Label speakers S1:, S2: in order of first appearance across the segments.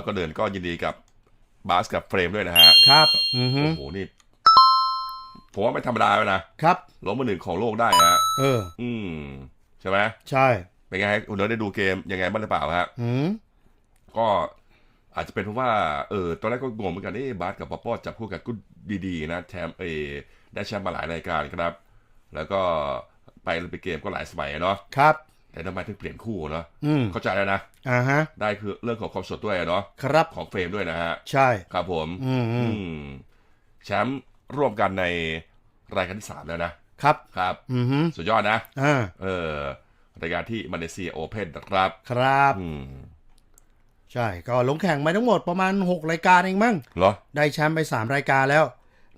S1: แล้วก็เดินก็ยินดีกับบาสกับเฟรมด้วยนะฮะ
S2: ครับ อือฮึ
S1: โอ้โห นี่ ผมว่าไม่ธรรมดาเลยนะ ครับ ล้มมือหนึ่งของโลกได้ฮะ
S2: เออ
S1: อืม ใช่ไหม
S2: ใช่
S1: เป็นไงคุณเนิร์ดได้ดูเกมยังไงบ้างหรือเปล่าฮะ
S2: อืม
S1: ก็อาจจะเป็นเพราะว่า เออ ตอนแรกก็งงเหมือนกัน เอ๊ะบาสกับป๊อปป้อจับคู่กันก็ดีๆ นะแชมป์เออได้แชมป์มาหลายรายการครับ แล้วก็ไปโอลิมปิกเกมก็หลายสมัยอะเนาะ
S2: ครับ
S1: แต่ทำไมถึงเปลี่ยนคู่เนาะ
S2: อืม
S1: เข้าใจแล้วนะ
S2: อ่าฮะ
S1: ได้คือเรื่องของความสดด้วยอะเนาะ
S2: ครับ
S1: ของเฟรมด้วยนะฮะ
S2: ใช่
S1: ครับผม
S2: อืมอื
S1: อื
S2: ม
S1: มแชมป์ร่วมกันในรายการที่สามแล้วนะครับครับ
S2: อือฮึ
S1: สุดยอดนะ
S2: อ่า
S1: เออรายการที่มาเลเซียโอเพนนะครับ
S2: ครับ
S1: อืม
S2: ใช่ก็ลงแข่งไปทั้งหมดประมาณ 6 รายการเองมั้ง
S1: เหรอ
S2: ได้แชมป์ไป 3 รายการแล้ว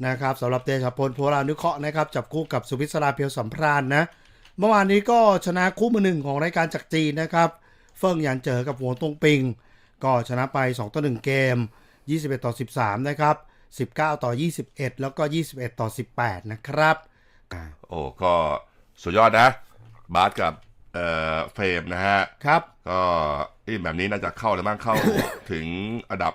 S2: นะครับสำหรับเตชะพลโพลานุเคราะห์นะครับ จับคู่กับสุวิศราเพียวสัมพรานนะ เมื่อวานนี้ก็ชนะคู่มือหนึ่งของรายการจากจีนนะครับ เฟิ่งหยันเจอกับหัวตงปิง ก็ชนะไป 2 ต่อ 1 เกม 21 ต่อ 13 นะครับ 19 ต่อ 21 แล้วก็ 21 ต่อ 18 นะครับอ่า
S1: โอ้ก็สุดยอดนะ บาสกับเอ่อเฟรมนะฮะ
S2: ครับ
S1: ก็เอ้ยแบบนี้น่าจะเข้าเลยมั้งเข้า ถึงอันดับ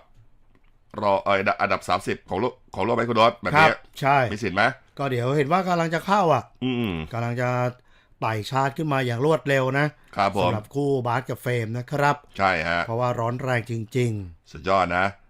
S1: รอเอออันดับสามสิบของโลกของโลกไหมคุณดอสแบบ
S2: ครั
S1: นี้
S2: บใช่
S1: มีสิทธิ์ไหม
S2: ก็เดี๋ยวเห็นว่ากำลังจะเข้าอะ
S1: อืม
S2: กำลังจะ ไต่ชาร์จขึ้นมาอย่างรวดเร็วนะครับ
S1: ผม
S2: สำหรับคู่บาสกับเฟรมนะครับ
S1: ใช่ฮะ
S2: เพราะว่าร้อนแรงจริง
S1: สุดยอดนะ
S2: ๆ